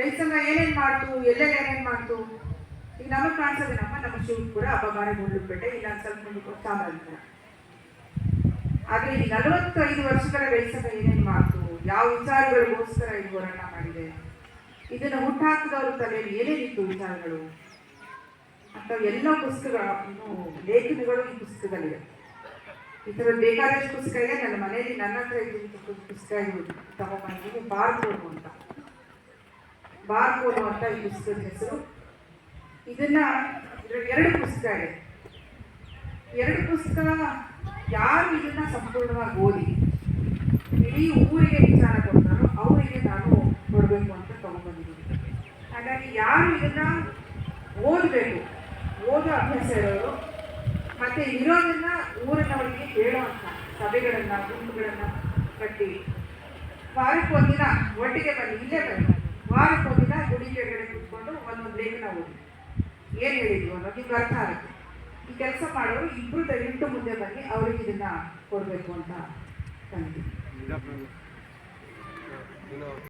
ರೈತ ಸಂಘ ಏನೇನ್ ಮಾಡ್ತು, ಎಲ್ಲೆಲ್ಲ ಏನೇನ್ ಮಾಡ್ತು? ಈಗ ನಮಗೆ ಕಾಣಿಸೋದೇನಮ್ಮ ನಮ್ಮ ಶಿವಪುರ ಅಪಗಾರ ಗುಂಡ್ಲುಪೇಟೆ, ಇಲ್ಲ ಸ್ವಲ್ಪ ಚಾಮರಾಜಪುರ ಆದ್ರೆ ಈ ನಲವತ್ತೈದು ವರ್ಷಗಳ ರೈತ ಸಂಘ ಏನೇನ್ ಮಾಡ್ತು, ಯಾವ ವಿಚಾರಗಳಿಗೋಸ್ಕರ ಇದು ಹೋರಾಟ ಮಾಡಿದೆ, ಇದನ್ನು ಹುಟ್ಟಾಕಿದವ್ರ ತಲೆಯಲ್ಲಿ ಏನೇನಿತ್ತು ವಿಚಾರಗಳು? ಅಂತ ಎಲ್ಲ ಪುಸ್ತಕಗಳು ಲೇಖನಗಳು ಈ ಪುಸ್ತಕದಲ್ಲಿದೆ. ಈ ಥರ ಬೇಕಾದಷ್ಟು ಪುಸ್ತಕ ಇದೆ. ನನ್ನ ಮನೆಯಲ್ಲಿ ನನ್ನ ಹತ್ರ ಇದ್ದ ಪುಸ್ತಕ ಇದು ತಗೊಂಡ್ಬಂದಿದ್ದು ಬಾರ್ಕೋಡು ಅಂತ. ಬಾರ್ಕೋಡು ಅಂತ ಈ ಪುಸ್ತಕದ ಹೆಸರು. ಇದನ್ನ ಎರಡು ಪುಸ್ತಕ ಇದೆ. ಎರಡು ಪುಸ್ತಕ ಯಾರು ಇದನ್ನ ಸಂಪೂರ್ಣವಾಗಿ ಓದಿ, ಇಡೀ ಊರಿಗೆ ವಿಚಾರ ಕೊಡ್ತಾರೋ ಅವರಿಗೆ ನಾನು ಕೊಡಬೇಕು ಅಂತ ತಗೊಂಡ್ಬಂದಿದ್ದೀನಿ ಹಾಗಾಗಿ ಯಾರು ಇದನ್ನ ಓದಬೇಕು, ಓದೋ ಅಭ್ಯಾಸ ಇರೋರು, ಮತ್ತೆ ಇರೋದನ್ನ ಊರಿನವರಿಗೆ ಹೇಳುವಂತ ಸಭೆಗಳನ್ನ, ಗುಂಪುಗಳನ್ನ ಕಟ್ಟಿ ವಾರಕ್ಕೆ ಒಂದಿನ ಒಟ್ಟಿಗೆ ಬನ್ನಿ, ಇಲ್ಲೇ ಬನ್ನಿ ವಾರಕ್ಕೆ ಒಂದಿನ ಗುಡಿ ಕೆಳಗಡೆ ಕೂತ್ಕೊಂಡು ಓದಿ ಏನು ಹೇಳಿದ್ರು ಅನ್ನೋದು ನಿಮ್ಗೆ ಅರ್ಥ ಆಗುತ್ತೆ. ಈ ಕೆಲಸ ಮಾಡೋರು ಇಬ್ಬರು ದಯವಿಟ್ಟು ಮುಂದೆ ಬನ್ನಿ ಅವ್ರಿಗೆ ಇದನ್ನ ಕೊಡಬೇಕು ಅಂತ ತಂದಿದ್ದೀನಿ